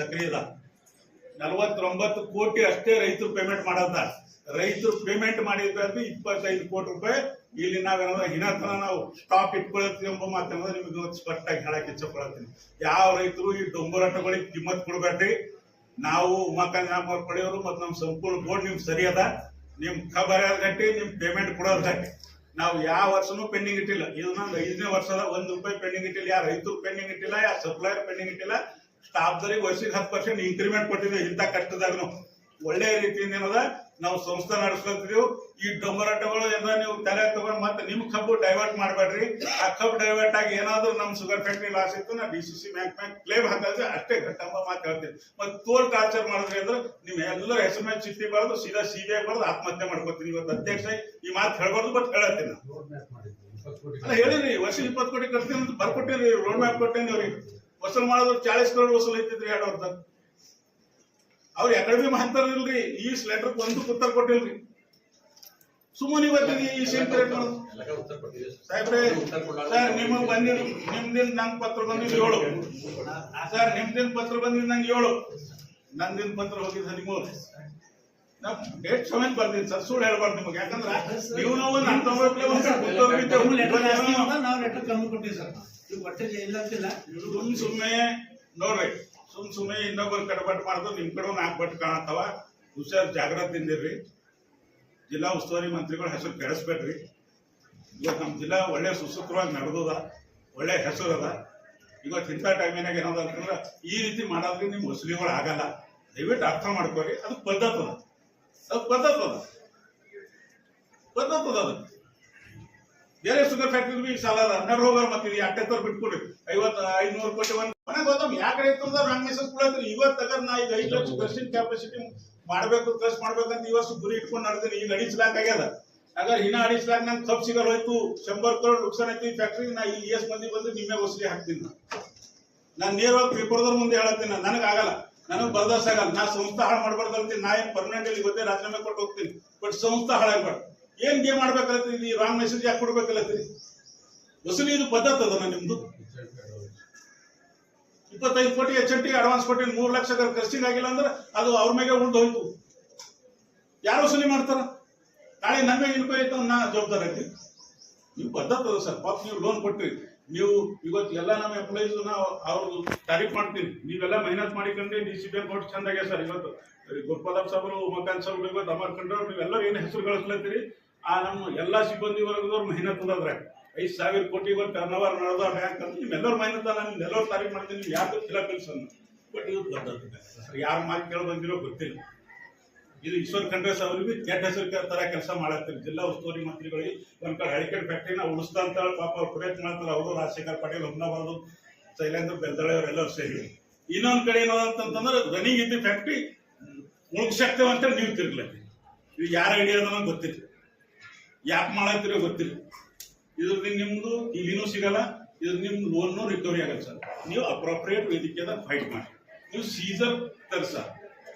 ಸಕ್ರಿಯ ಅದ ನಲವತ್ತೊಂಬತ್ತು ಕೋಟಿ ಅಷ್ಟೇ ರೈತರು ಪೇಮೆಂಟ್ ಮಾಡೋದ ರೈತರು ಪೇಮೆಂಟ್ ಮಾಡಿದ್ರೆ ಇಪ್ಪತ್ತೈದು ಕೋಟಿ ರೂಪಾಯಿ. ಇಲ್ಲಿ ನಾವೇನಾದ್ರೂ ಹಿನತನ ನಾವು ಸ್ಟಾಪ್ ಇಟ್ಕೊಳತ್ತೀವಿ ಎಂಬ ಮಾತನ್ನ ನಿಮಗೆ ಸ್ಪಷ್ಟ ಸ್ಪಷ್ಟವಾಗಿ ಹೇಳಕ್ ಇಚ್ಛಪಡ್ತೀನಿ. ಯಾವ ರೈತರು ಈ ಡೊಂಬರಾಟಗಳಿಗೆ ಕಿಮ್ಮತ್ ಕೊಡ್ಬೇಡ್ರಿ. ನಾವು ಉಮಾಕಾಂತ ಪಡೆಯೋರು ಮತ್ತು ನಮ್ಮ ಸಂಪೂರ್ಣ ಬೋರ್ಡ್ ನಿಮ್ಗೆ ಸರಿ ಅದ ನಿಮ್ ಖಬರ್ ಗಟ್ಟಿ, ನಿಮ್ ಪೇಮೆಂಟ್ ಕೊಡೋದ್ ಗಟ್ಟಿ. ನಾವು ಯಾವ ವರ್ಷನೂ ಪೆಂಡಿಂಗ್ ಇಟ್ಟಿಲ್ಲ. ಇದು ನಂದು ಐದನೇ ವರ್ಷದ ಒಂದ್ ರೂಪಾಯಿ ಪೆಂಡಿಂಗ್ ಇಟ್ಟಿಲ್ಲ. ಯಾರು ರೈತರು ಪೆಂಡಿಂಗ್ ಇಟ್ಟಿಲ್ಲ, ಯಾರು ಸಪ್ಲೈಯರ್ ಪೆಂಡಿಂಗ್ ಇಟ್ಟಿಲ್ಲ. ಸ್ಟಾಫ್ದರಿಗೆ ವರ್ಷಕ್ಕೆ ಹತ್ತು ಪರ್ಸೆಂಟ್ ಇನ್ಕ್ರಿಮೆಂಟ್ ಕೊಟ್ಟಿದ್ವಿ ಇಂಥ ಕಷ್ಟದಾಗನು. ಒಳ್ಳೆ ರೀತಿಯಿಂದ ಏನದ ನಾವು ಸಂಸ್ಥೆ ನಡೆಸ್ಕೊತಿದೀವಿ ಈ ಡೊಂಬರಾಟಗಳು ಎಲ್ಲ ನೀವು ತಲೆ ತಗೊಂಡ್ ಮತ್ತೆ ನಿಮ್ ಕಬ್ಬು ಡೈವರ್ಟ್ ಮಾಡಬೇಡ್ರಿ. ಆ ಕಬ್ಬು ಡೈವರ್ಟ್ ಆಗಿ ಏನಾದ್ರು ನಮ್ ಶುಗರ್ ಫ್ಯಾಕ್ಟ್ರಿ ಲಾಸ್ ಇತ್ತು ನಾ D C C bank bank claim ಹಾಕಿದ್ರೆ ಅಷ್ಟೇ ಘಟ್ಟಂಬ ಮಾತು ಹೇಳ್ತೀವಿ ಮತ್ತೆ ತೋಲ್ ಟಾರ್ಚರ್ ಮಾಡಿದ್ರಿ ಅಂದ್ರೆ ನಿಮ್ ಎಲ್ಲರೂ ಎಸ್ ಎಂ ಎಸ್ ಚಿಟ್ಟಿ ಬರೋದು ಸೀದಾ ಸಿ ಬಿ ಐ ಬರೋದು ಆತ್ಮಹತ್ಯೆ ಮಾಡ್ಕೊತೀನಿ. ಇವತ್ತು ಅಧ್ಯಕ್ಷ ಈ ಮಾತು ಹೇಳ್ಬಾರ್ದು ಬಟ್ ಹೇಳತ್ತೀನಿ. ಅಲ್ಲ ಹೇಳಿರಿ ವರ್ಷ ಇಪ್ಪತ್ತು ಕೋಟಿ ಕಟ್ತೀನಿ ಬರ್ಕೊಟ್ಟಿರಿ ರೋಡ್ ಮ್ಯಾಪ್ ಕೊಟ್ಟೇನಿ ಅವ್ರಿಗೆ. ವಸೂಲ್ ಮಾಡಿದ್ರು ಚಾಳಿಸ್ ಕರೋಡ್ ವಸೂಲ್ ಐತಿದ್ರಿ ಎರಡು ವರ್ಷ ಅವ್ರು ಎಕಡೆ ಭೀ ಮಾತಾಡಿಲ್ರಿ ಈ ಲೆಟರ್ ಒಂದು ಉತ್ತರ ಕೊಟ್ಟಿಲ್ರಿ. ಸುಮ್ಮನೆ ಇವತ್ತಿಗೆ ಈ ಮಾಡೋದು? ಸಾಹೇಬ್ರೆ ಸರ್ ನಿಮಗ್ ಬಂದಿದ್ ನಿಮ್ದಿನ ನಂಗೆ ಪತ್ರ ಬಂದಿದ್ ಏಳು. ಸರ್ ನಿಮ್ದಿನ ಪತ್ರ ಬಂದಿದ್ ನಂಗೆ ಏಳು. ನಂದಿನ ಪತ್ರ ಹೋಗಿದ್ ಹದಿಮೂರು. ಡೇಟ್ ಸಮೇತ ಬರ್ತೀನಿ ಸರ್ ಸುಳ್ಳು ಹೇಳ್ಬಾರ್ದು ನಿಮಗೆ. ಯಾಕಂದ್ರೆ ನೀವು ನಾವು ಹತ್ತೊಂಬತ್ತನೇ ವರ್ಷ ಕೂತ್ಕೊಂಡಿದ್ದೇವೆ. ಹೊಟ್ಟೆ ಇಲ್ಲ ಅಂತಿಲ್ಲ. ಸುಮ್ ಸುಮ್ಮನೆ ನೋಡ್ರಿ, ಸುಮ್ ಸುಮ್ಮನೆ ಇನ್ನೊಬ್ಬರು ಕಡಬಟ್ ಮಾಡ್ದು ನಿಮ್ ಕಡೆ ನಾಲ್ಕು ಬಟ್ ಕಾಣತ್ತವ. ಹುಷಾರ್ ಜಾಗ್ರತೆಯಿಂದಿರ್ರಿ ಜಿಲ್ಲಾ ಉಸ್ತುವಾರಿ ಮಂತ್ರಿಗಳ ಹೆಸರು ಕೆಡಿಸ್ಬೇಡ್ರಿ ಇವತ್ತು ನಮ್ಮ ಜಿಲ್ಲಾ ಒಳ್ಳೆ ಸುಸೂತ್ರವಾಗಿ ನಡೆದದ, ಒಳ್ಳೆ ಹೆಸರು ಅದ. ಇವತ್ತು ಇಂಥ ಟೈಮಿನಾಗ ಏನದ ಅಂತಂದ್ರೆ ಈ ರೀತಿ ಮಾಡೋದ್ರಿಂದ ನಿಮ್ಮ ವಸೂಲಿಗಳು ಆಗಲ್ಲ. ದಯವಿಟ್ಟು ಅರ್ಥ ಮಾಡ್ಕೋರಿ, ಅದು ಪದ್ಧತಿ ಅದ. ಅದು ಪದ್ಧತಿ ಅದ. ಪದ್ಧತಿ ಅದು. ಬೇರೆ ಶುಗರ್ ಫ್ಯಾಕ್ಟ್ರಿ ಬಿ ಸಾಲ ನಡ್ ಹೋಗೋರ್ ಮತ್ತೆ ಇದು ಅಟ್ಟೆ ತರ ಬಿಟ್ಕೊಡ್ರಿ ಐವತ್ತು ಐನೂರು ಕೋಟಿ ಒಂದು ಮನೆಗೆ ಹೋದಮ್ ಯಾಕೆ ರೈತರದ ರಂಗ್ ಮೆಸೇಜ್ ಕೊಡತ್ರಿ ಇವತ್ತು ತಗರ್ ನಾ ಈಗ ಐದು ಲಕ್ಷ ಪರ್ಸೆಂಟ್ ಕ್ಯಾಪಾಸಿಟಿ ಮಾಡಬೇಕು ಕ್ರಶ್ ಮಾಡ್ಬೇಕಂತ ಇವತ್ತು ಗುರಿ ಇಟ್ಕೊಂಡು ನಡೆದಿನಿ. ಈಗ ಅಡಿಸ್ಲಾಕ್ ಆಗ್ಯದ. ಅಗರ್ ಇನ್ನ ಅಡಿಸ್ಲಾಕ್ ನಂಗೆ ಕಪ್ ಸಿಗಲ್ ಹೋಯ್ತು. ಶಂಬರ್ ಕರೋಡ್ ನುಕ್ಸಾನ್ ಐತಿ. ಫ್ಯಾಕ್ಟ್ರಿ ನಾ ಇಲ್ಲಿ ಎಸ್ ಮಂದಿ ಬಂದು ನಿಮ್ಮೆ ವಸೂಲಿ ಹಾಕ್ತೀನಿ ನಾನು. ನಾನ್ ನೇರವಾಗಿ ಪೇಪರ್ದವ್ರ ಮುಂದೆ ಹೇಳತ್ತೀನಿ ನಾನು. ನನಗ್ ಆಗಲ್ಲ. ನನಗೆ ಬರ್ದಾಸ್ ಆಗಲ್ಲ. ನಾ ಸಂಸ್ಥೆ ಹಾಳು ಮಾಡ್ಬಾರ್ದು ಅಂತೀನಿ. ನಾ ಏನ್ ಪರ್ಮನೆಂಟ್ ಇಲ್ಲಿ ಗೊತ್ತೇ ರಾಜೀನಾಮೆ ಕೊಟ್ಟು ಹೋಗ್ತೀನಿ. ಬಟ್ ಸಂಸ್ಥೆ ಹಾಳಾಗ್ಬಾರ್ದು ಏನ್ ಗೇಮ್ ಮಾಡ್ಬೇಕಲ್ಲತ್ರಿ ಈ ರಾಂಗ್ ಮೆಸೇಜ್ ಯಾಕೆ ಕೊಡ್ಬೇಕಲ್ಲತ್ತೀರಿ ವಸೂಲಿ ಇದು ಪದ್ಧತಿ ಅದನ್ನ ನಿಮ್ದು? ಇಪ್ಪತ್ತೈದು crore H N T, advance ಕೊಟ್ಟಿನ ಮೂರ್ ಲಕ್ಷ ಖರ್ಚಿಗೆ ಆಗಿಲ್ಲ ಅಂದ್ರೆ ಅದು ಅವ್ರ ಮೇಲೆ ಉಳಿದು ಹೋಯ್ತು. ಯಾರು ವಸೂಲಿ ಮಾಡ್ತಾರ? ನಾಳೆ ನನ್ನ ಮೇಲೆ ಇನ್ಕೋ ಆಯ್ತು ನಾ ಜವಾಬ್ದಾರಿ ನೀವು ಪದ್ಧತಿ ಅದ ಸರ್, ಪಾಪ ನೀವು ಲೋನ್ ಕೊಟ್ಟ್ರಿ ನೀವು ಇವತ್ತು ಎಲ್ಲ ನಮ್ಮ ಎಂಪ್ಲಾಯೀಸ್ ನಾವು ಅವ್ರದ್ದು ತಾರೀಫ್ ಮಾಡ್ತೀನಿ ನೀವೆಲ್ಲ ಮೆಹನತ್ ಮಾಡಿಕೊಂಡ್ರಿ ಡಿ ಸಿ ಬಿ ಕೊಟ್ಟು ಚಂದಾಗೆ ಸರ್ ಇವತ್ತು. ಗುರುಪ್ರತಾಪ್ ಸಾಬ್ರು, ಉಮಾಕಾಂತ್ ಸಾಬ್ರು ಇವತ್ತು ಅಮರ್ ಕಂಡ್ರು ನೀವೆಲ್ಲರೂ ಏನು ಹೆಸರು ಗಳಿಸ್ಲತ್ತೀರಿ? ಆ ನಮ್ಮ ಎಲ್ಲ ಸಿಬ್ಬಂದಿ ವರ್ಗದವ್ರು ಮೆಹನತ್ ಅದಾದ್ರೆ ಐದು ಸಾವಿರ ಕೋಟಿ ಬಂದು ಟರ್ನ್ ಓವರ್ ನಡೆದ ಬ್ಯಾಂಕ್ ಅಂತ ನಿಮ್ಮೆಲ್ಲರೂ ಮೆಹನತ್ ನಾನು ನಿಮ್ಮೆಲ್ಲರೂ ತಾರೀಫ್ ಮಾಡ್ತೀನಿ ನೀವು ಯಾರು ಕೆಲಸ ಬಟ್ ಇದು ಸರ್, ಯಾರು ಮಾತು ಕೇಳಿ ಬಂದಿರೋ ಗೊತ್ತಿಲ್ಲ. ಇದು ಈಶ್ವರ್ ಖಂಡ್ರೇಸ್ ಅವ್ರಿಗೆ ಕೆಟ್ಟ ಹೆಸರು ತರ ಕೆಲಸ ಮಾಡತ್ತೀರಿ. ಜಿಲ್ಲಾ ಉಸ್ತುವಾರಿ ಮಂತ್ರಿಗಳಿಗೆ ಒಂದ್ ಕಡೆ ಹಳಿಕೆಟ್ ಫ್ಯಾಕ್ಟ್ರಿನ ಉಳಿಸ್ತಾ ಅಂತ ಪಾಪ ಅವ್ರು ಪ್ರಯತ್ನ ಮಾಡ್ತಾರೆ. ಅವರು ರಾಜಶೇಖರ್ ಪಾಟೀಲ್ ಹೊನ್ನಬಾರ್ದು ಶೈಲೇಂದ್ರ ಬೆಲ್ದಳೆ ಅವರೆಲ್ಲರೂ ಸೇರಿ. ಇನ್ನೊಂದ್ ಕಡೆ ಏನದ ಅಂತಂದ್ರೆ ರನ್ನಿಂಗ್ ಇದ್ದ ಫ್ಯಾಕ್ಟ್ರಿ ಮುಳುಗ್ಸಕ್ತೇವೆ ಅಂತೇಳಿ ನೀವು ತಿರ್ಗ್ಲತ್ತಿ ಇದು ಯಾರ ಐಡಿಯಾ ಗೊತ್ತಿಲ್ಲ. ಯಾಕೆ ಮಾಡತ್ತೀರೋ ಗೊತ್ತಿಲ್ಲ. ಇದ್ರದ್ದು ನಿಮ್ದು ಇಲ್ಲಿನೂ ಸಿಗಲ್ಲ ಇದ್ರ ನಿಮ್ ಲೋನ್ ರಿಕವರಿ ಆಗಲ್ಲ ಸರ್. ನೀವು ಅಪ್ರೋಪ್ರಿಯೇಟ್ ವೇದಿಕೆದ ಫೈಟ್ ಮಾಡಿ. ನೀವು ಸೀಸರ್ ತರ್ಸ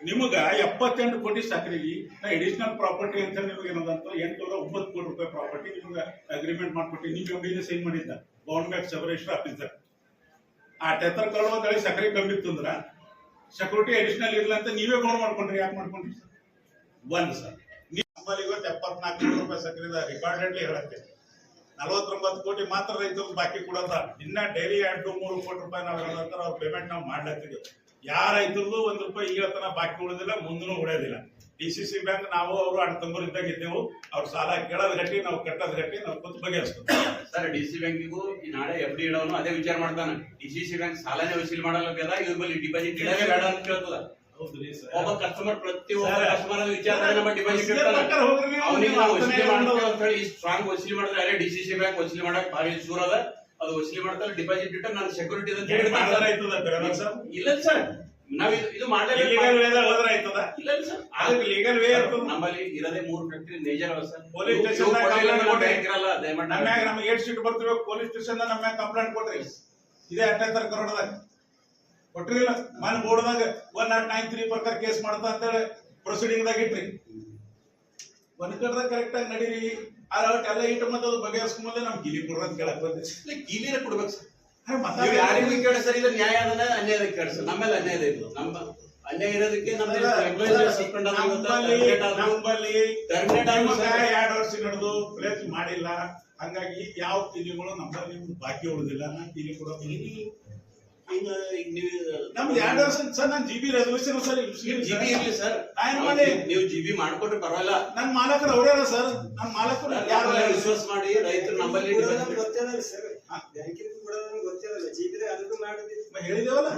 ನಿಮಗ ಎಪ್ಪತ್ತೆಂಟು ಕೋಟಿ ಸಕ್ರೆಗಿ ನಾ ಎಡಿಷನಲ್ ಪ್ರಾಪರ್ಟಿ ಅಂತ ನಿಮಗೆ ಏನದಂತ ಎಂಟುನೂರ ಒಂಬತ್ತು ಕೋಟಿ ರೂಪಾಯಿ ಪ್ರಾಪರ್ಟಿ ನಿಮ್ಗೆ ಅಗ್ರಿಮೆಂಟ್ ಮಾಡ್ಕೊಟ್ಟು ನಿಮ್ಗೆ ಒಬ್ಬರಿಗೆ ಸೈನ್ ಮಾಡಿದ್ದ. ಗೌರ್ಮೆಂಟ್ ಸಬರೇಶ್ವರ ಆಫೀಸರ್ ಆ ಟೆತ್ತರ್ ಕಳ್ಳಿ ಸಕ್ಕರೆ ಕಮ್ಮಿ ಇತ್ತಂದ್ರ ಸೆಕ್ಯೂರಿಟಿ ಅಡಿಷನಲ್ ಇರ್ಲಿ ಅಂತ ನೀವೇ ಗೋಣ ಮಾಡ್ಕೊಂಡ್ರಿ. ಯಾಕೆ ಮಾಡ್ಕೊಂಡ್ರಿ ಸರ್? ಒಂದು ಸರ್. ಇವತ್ತು ಎಪ್ಪತ್ನಾಲ್ಕು ಕೋಟಿ ರೂಪಾಯಿ ಸಕ್ಕರೆ ರೆಕಾರ್ಡೆಡ್ಲಿ ಹೇಳುತ್ತೆ ನಲವತ್ತೊಂಬತ್ತು ಕೋಟಿ ಮಾತ್ರ ರೈತರು ಬಾಕಿ ಕೊಡೋದ. ಇನ್ನ ಡೈಲಿ ಎರಡು, ಮೂರು ಕೋಟಿ ರೂಪಾಯಿ ನಾವು ಹೇಳಂತಾರ ಅವ್ರ ಪೇಮೆಂಟ್ ನಾವು ಮಾಡ್ಲತ್ತಿದ್ವಿ. ಯಾರ ರೈತರದು ಒಂದ್ ರೂಪಾಯಿ ಈಗ ತನ ಬಾಕಿ ಉಳಿದಿಲ್ಲ ಮುಂದೂ ಉಳಿಯೋದಿಲ್ಲ. ಡಿ ಸಿ ಸಿ ಬ್ಯಾಂಕ್ ನಾವು ಅವರು ಅಣ್ತಂಬರ್ ಇದ್ದಾಗ ಇದ್ದೆವು. ಅವ್ರ ಸಾಲ ಕೇಳೋದ್ ಗಟ್ಟಿ, ನಾವು ಕಟ್ಟೋದ್ ಗಟ್ಟಿ, ನಾವು ಕೂತ್ ಬಗೆಹರಿಸ್ತೀವಿ ಸರ್ ಡಿ ಸಿ ಬ್ಯಾಂಕಿಗೂ ನಾಳೆ ಎಫ್ ಡಿ ಇಡೋನು ಅದೇ ವಿಚಾರ ಮಾಡ್ತಾನೆ. ಡಿ ಸಿ ಸಿ ಬ್ಯಾಂಕ್ ಸಾಲನೇ ವಸೂಲಿ ಮಾಡಲ್ಲ ಇದ್ರ ಮೇಲೆ ಡಿಪಾಸಿಟ್ ಇಡೋದೇ ಬೇಡ ಅಂತ ಕೇಳ್ತದ. ಒಬ್ಬ ಕಸ್ಟಮರ್ ಪ್ರತಿ ಒಬ್ಬ ಕಸ್ಟಮರ್ ವಿಚಾರ ನಮ್ಮ ಡಿಪಾಸಿಟ್ ಅವನಿಗೆ ನಾವು ವಸೂಲಿ ಮಾಡ್ತೇವೆ ಅಂತ ಹೇಳಿ ಸ್ಟ್ರಾಂಗ್ ವಸೂಲಿ ಮಾಡಿದ್ರೆ ಅದೇ ಡಿ ಸಿ ಸಿ ಬ್ಯಾಂಕ್ ವಸೂಲಿ ಮಾಡಕ್ ಭಾರಿ ಶೂರ್ ಅದ. ಅದು ವಸೂಲಿ ಮಾಡ್ತಾರೆ ಡಿಪಾಸಿಟ್ ಇಟ್ಟು ನಾನು ಸೆಕ್ಯೂರಿಟಿ ಅಂತ ಹೇಳಿ ಇಲ್ಲ ಸರ್. ನಾವ್ ಇದು ನಮ್ಮಲ್ಲಿ ಇರೋದೇ ಮೂರು ಫ್ಯಾಕ್ಟರಿ ಮೇಜರ್ ನಮ್ಮ ಮ್ಯಾಗ ನಮ್ಗೆ ಏಟ್ ಸೀಟ್ ಬರ್ತೀವಿ ಪೊಲೀಸ್ ಸ್ಟೇಷನ್ ನಮ್ಗೆ ಕಂಪ್ಲೇಂಟ್ ಕೊಟ್ರಿ. ಇದೇ ಕರೋಡದಾಗ ಕೊಟ್ರಿಲ್ಲ ಮನೆ ಬೋರ್ಡ್ದಾಗ ಒನ್ ನಾಟ್ ನೈನ್ ತ್ರೀ ಪ್ರಕಾರ ಕೇಸ್ ಮಾಡ್ತಾ ಅಂತೇಳಿ ಪ್ರೊಸೀಡಿಂಗ್ ದಾಗ ಇಟ್ರಿ. ಒಂದ್ ಕಡೆದಾಗ ಕರೆಕ್ಟ್ ಆಗಿ ನಡೀರಿ. ಅಲ್ಲ ಎಲ್ಲ ಇಟ್ಟು ಮತ್ತೆ ಅದು ಬಗೆಹರಿಸ್ಕೊಂಬಂದ್ರೆ ನಮ್ಗೆ ಗಿಲಿ ಕೊಡ್ರಿ ಅಂತ ಕೇಳಕ್ ಬಂದೆ. ಇಲ್ಲ, ಕೀಲಿನ ಕೊಡ್ಬೇಕು ಸರ್. ಇದು ನ್ಯಾಯ ಅದನ್ನ ಅನ್ಯಾಯ ಇತ್ತು ನಮ್ಮ ಅನ್ಯಾಯ ಇರೋದಕ್ಕೆ ನಮ್ಮಲ್ಲಿ ಎರಡು ವರ್ಷ ನಡೆದು ಪ್ಲೇಸ್ ಮಾಡಿಲ್ಲ. ಹಂಗಾಗಿ ಯಾವ ತಿಂಗಳು ನಮ್ಮಲ್ಲಿ ಬಾಕಿ ಉಳಿದಿಲ್ಲ ನಾನು ತಿಳಿ ಕೂಡ ಈಗ ಈಗ ನೀವು ನಮ್ದು ಎರಡು ವರ್ಷ ಸರ್ ನಾನು G B resolution sir GB ಇರ್ಲಿ ಸರ್. ನಾನು ಮಾಡಿ. ನೀವು ಜಿಬಿ ಮಾಡ್ಕೊಟ್ರೆ ಪರವಾಗಿಲ್ಲ. ನನ್ನ ಮಾಲಕರು ಅವರೇ ಸರ್. ನನ್ನ ಮಾಲಕರು ಯಾರು ವಿಶ್ವಾಸ ಮಾಡಿ ರೈತರು ನಮ್ಮಲ್ಲಿ ಗೊತ್ತಿರಲ್ಲ ಸರ್. ಬ್ಯಾಂಕಿಂಗ್ ಕೂಡ ಗೊತ್ತಿಲ್ಲ ಗೊತ್ತಿರಲ್ಲ ಜೀಬಿದೆ ಅದಕ್ಕೂ ಮಾಡಿದ್ವಿ. ಹೇಳಿದೇವಲ್ಲ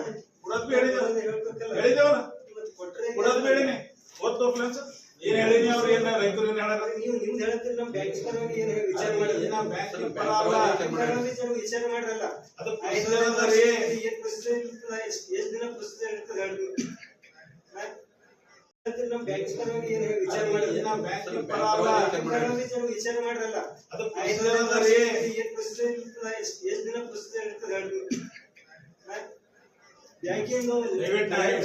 ಕೊಡೋದ್ ಬಿ ಹೇಳಿದೇವಲ್ಲ ಕೊಟ್ರೆ ಕೊಡೋದ್ ಬೇಡಿನಿ. ಓದ್ತೋ ಪ್ಲೇಸ್ ಏನ್ ಹೇಳಿನಿ ಅವ್ರು? ಏನ್ ರೈತರು ಏನ್ ನೀವು ನಿಮ್ದು ಹೇಳ್ತೀರಿ ನಮ್ಮ ಬ್ಯಾಂಕ್ ಪರವಾಗಿ ಏನ್ ಹೇಳಿ ವಿಚಾರ ಪರ ಅಲ್ಲ. ವಿಚಾರ ಮಾಡಿರಲ್ಲ. ಅದು ಐದು procedure ವರ್ಷ ಅದ ರೀ. ಏನ್? ಪ್ರೊಸೀಜರ್ ಇರ್ತದ ಎಷ್ಟು ದಿನ ಪ್ರೊಸೀಜರ್ ಇರ್ತದ ಹೇಳ್ರಿ. ನಮ್ಮ ಬ್ಯಾಂಕ್ ಪರವಾಗಿ ಏನು ಹೇಳಿ ವಿಚಾರ ಪರ ಅಲ್ಲ. ವಿಚಾರ ಮಾಡಿರಲ್ಲ. ಅದು ಐದು procedure ಅದ ರೀ. ಏನ್? ಪ್ರೊಸೀಜರ್ ಇರ್ತದ ಎಷ್ಟು ಎಷ್ಟು ದಿನ ಪ್ರೊಸೀಜರ್ ಇರ್ತದ ಹೇಳ್ರಿ ಹಾ? ಬ್ಯಾಂಕಿಂಗ್ ದಯವಿಟ್ಟು ನಾನು ಏನ್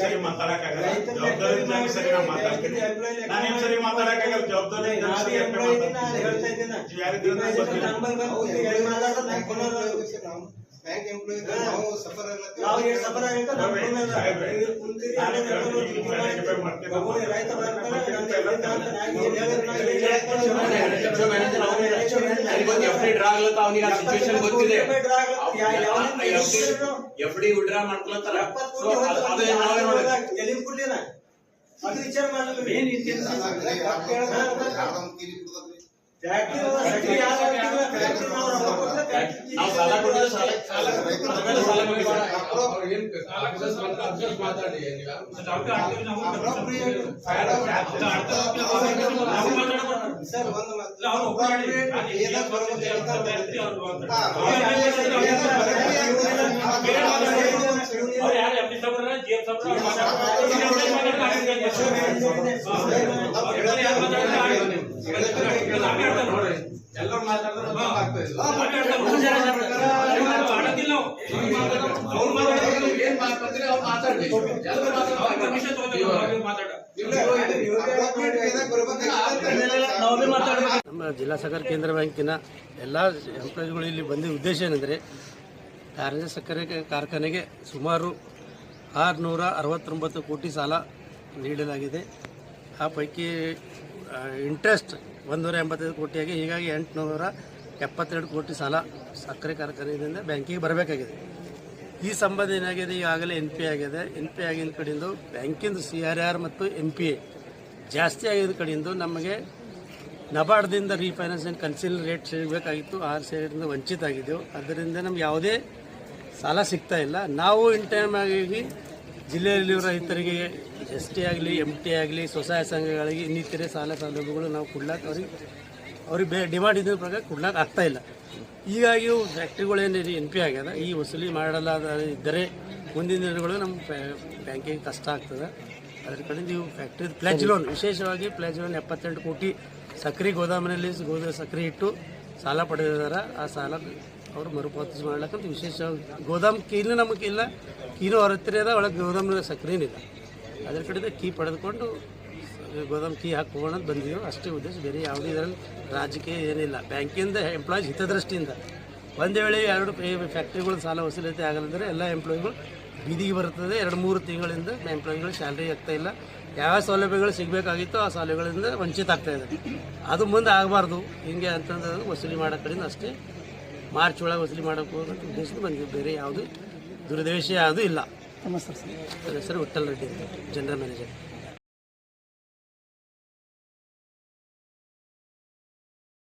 ಸರಿ ಮಾತಾಡಕ್ಕಾಗಲ್ಲ ಜವಾಬ್ದಾರಿ ಇದ್ದಾಗ ಸರಿ ನಾನು ಮಾತಾಡ್ತೀನಿ ಬ್ಯಾಂಕಿನ employee ನಾನು ಏನ್ ಸರಿ ಮಾತಾಡಕ್ಕಾಗಲ್ಲ ಜವಾಬ್ದಾರಿ ಬ್ಯಾಂಕ್ ಎಂಪ್ಲಾಯಿ. ನಾವು ಸಫರ್ ನಾವು ಎಷ್ಟು ಸಫರ್ ಆಗಿತ್ತು ನಮ್ಮ ರೈತ ಬರ್ತಾರೆ, ಏನ್ ಏನ್ ಅವನಿಗೆ ಸಿಚುವೇಶನ್ ಗೊತ್ತಿದೆ ಹೇಳ್ತಾರೆ. ಎಫ್ ಡಿ ವಿಡ್ರಾ ಮಾಡ್ಕೊಳತ್ತಾರ ಎಪ್ಪತ್ತು ಸೊ ಕೋಟಿ ಹೋಯ್ತು, ಅದೇ ನಾವೇ ನೋಡ್ಬೇಕು ಎಲ್ಲಿಂದ ಕೊಡ್ಲಿಲ್ಲ? ಅದು ವಿಚಾರ ಮಾಡಲಿಲ್ಲ ಏನ್ ಇಂತಿಲ್ಲ ಫ್ಯಾಕ್ಟ್ರಿ ನಮ್ಮ ಜಿಲ್ಲಾ ಸಹಕಾರ ಕೇಂದ್ರ ಬ್ಯಾಂಕಿನ ಎಲ್ಲ ಎಂಪ್ಲಾಯ್ಗಳು ಇಲ್ಲಿ ಬಂದ ಉದ್ದೇಶ ಏನಂದ್ರೆ ಕಾರ್ಯ ಸಕ್ಕರೆ ಕಾರ್ಖಾನೆಗೆ ಸುಮಾರು ಆರುನೂರ ಅರವತ್ತೊಂಬತ್ತು ಕೋಟಿ ಸಾಲ ನೀಡಲಾಗಿದೆ. ಆ ಪೈಕಿ ಇಂಟ್ರೆಸ್ಟ್ ಒಂದೂರ ಎಂಬತ್ತೈದು ಕೋಟಿಯಾಗಿ, ಹೀಗಾಗಿ ಎಂಟುನೂರ ಎಪ್ಪತ್ತೆರಡು ಕೋಟಿ ಸಾಲ ಸಕ್ಕರೆ ಕಾರ್ಖಾನೆಯಿಂದ ಬ್ಯಾಂಕಿಗೆ ಬರಬೇಕಾಗಿದೆ. ಈ ಸಂಬಂಧ ಏನಾಗಿದೆ? ಈಗಾಗಲೇ ಎನ್ ಪಿ ಆಗಿದೆ. ಎನ್ ಪಿ ಆಗಿದ್ದ ಕಡೆಯಿಂದ ಬ್ಯಾಂಕಿಂದು ಸಿ ಆರ್ ಆರ್ ಮತ್ತು ಎನ್ ಪಿ ಎ ಜಾಸ್ತಿ ಆಗಿದ್ದ ಕಡೆಯಿಂದ ನಮಗೆ ನಬಾರ್ಡ್ದಿಂದ ರೀಫೈನಾನ್ಸಿಂಗ್ ಕನ್ಸಿಲ್ ರೇಟ್ ಸಿಗಬೇಕಾಗಿತ್ತು. ಆ ಸೇರಿಂದ ವಂಚಿತ ಆಗಿದ್ದೆವು. ಅದರಿಂದ ನಮ್ಗೆ ಯಾವುದೇ ಸಾಲ ಸಿಗ್ತಾ ಇಲ್ಲ. ನಾವು ಇನ್ ಟೈಮ್ ಆಗಿ ಜಿಲ್ಲೆಯಲ್ಲಿರುವ ರೈತರಿಗೆ ಎಸ್ ಟಿ ಆಗಲಿ ಎಂ ಟಿ ಆಗಲಿ, ಸ್ವಸಹಾಯ ಸಂಘಗಳಿಗೆ ಇನ್ನಿತರೆ ಸಾಲ ಸೌಲಭ್ಯಗಳು ನಾವು ಕೊಡ್ಲಾಕ ಅವ್ರಿಗೆ ಅವ್ರಿಗೆ ಬೇ ಡಿಮಾಂಡ್ ಇದ್ದ ಪ್ರಕಾರ ಕೊಡ್ಲಾಕ ಆಗ್ತಾ ಇಲ್ಲ. ಹೀಗಾಗಿ ಫ್ಯಾಕ್ಟ್ರಿಗಳೇನಿದೆ ಎನ್ ಪಿ ಆಗ್ಯದ. ಈ ವಸೂಲಿ ಮಾಡಲಾದ ಇದ್ದರೆ ಮುಂದಿನ ದಿನಗಳು ನಮ್ಮ ಬ್ಯಾಂಕಿಗೆ ಕಷ್ಟ ಆಗ್ತದೆ. ಅದ್ರ ಕಡೆಯಿಂದ ಇವು ಫ್ಯಾಕ್ಟ್ರಿ ಪ್ಲೇಜ್ ಲೋನ್ ವಿಶೇಷವಾಗಿ ಪ್ಲೇಜ್ ಲೋನ್ ಎಪ್ಪತ್ತೆಂಟು ಕೋಟಿ ಸಕ್ಕರೆ ಗೋದಾಮಿನಲ್ಲಿ ಗೋದ ಸಕ್ಕರೆ ಇಟ್ಟು ಸಾಲ ಪಡೆದಿದ್ದಾರೆ. ಆ ಸಾಲ ಅವರು ಮರುಪಾವತಿ ಮಾಡ್ಲಕ್ಕಂತ ವಿಶೇಷವಾಗಿ ಗೋದಾಮ್ ಕೀನು ನಮಗೆ ಇಲ್ಲ. ಕೀನು ಹೊರತ್ರಿ ಅದ, ಒಳಗೆ ಗೋದಾಮಿನ ಸಕ್ಕರೆನಿಲ್ಲ ಅದ್ರ ಕಡೆಯಿಂದ ಕೀ ಪಡೆದುಕೊಂಡು ಗೋದಾಮ್ ಕೀ ಹಾಕೋಣ ಅಂತ ಬಂದಿದ್ದೀವಿ. ಅಷ್ಟೇ ಉದ್ದೇಶ, ಬೇರೆ ಯಾವುದೇ ಇದರಲ್ಲಿ ರಾಜಕೀಯ ಏನಿಲ್ಲ. ಬ್ಯಾಂಕಿಂದ ಎಂಪ್ಲಾಯ್ಸ್ ಹಿತದೃಷ್ಟಿಯಿಂದ. ಒಂದೇ ವೇಳೆ ಎರಡು ಫ್ಯಾಕ್ಟ್ರಿಗಳು ಸಾಲ ವಸೂಲತೆ ಆಗಲ್ಲಂದರೆ ಎಲ್ಲ ಎಂಪ್ಲಾಯಿಗಳು ಬೀದಿಗೆ ಬರ್ತದೆ ಎರಡು, ಮೂರು ತಿಂಗಳಿಂದ ಎಂಪ್ಲಾಯಿಗಳು ಸ್ಯಾಲ್ರಿ ಆಗ್ತಾ ಇಲ್ಲ. ಯಾವ ಸೌಲಭ್ಯಗಳು ಸಿಗಬೇಕಾಗಿತ್ತೋ ಆ ಸೌಲಭ್ಯಗಳಿಂದ ವಂಚಿತ ಆಗ್ತಾ ಇದೆ. ಅದು ಮುಂದೆ ಆಗಬಾರ್ದು. ಹಿಂಗೆ ಅಂತಂದ್ರೆ ವಸೂಲಿ ಮಾಡೋ ಕಡೆಯಿಂದ ಅಷ್ಟೇ. ಮಾರ್ಚ್ ಒಳಗೆ ವಸೂಲಿ ಮಾಡೋಕೆ ಉದ್ದೇಶ ಉದ್ದೇಶದಿಂದ ಬೇರೆ ಯಾವುದು ದುರುದ್ದೇಶ ಯಾವುದೂ ಇಲ್ಲ. ನನ್ನ sir. Vittal Reddy general manager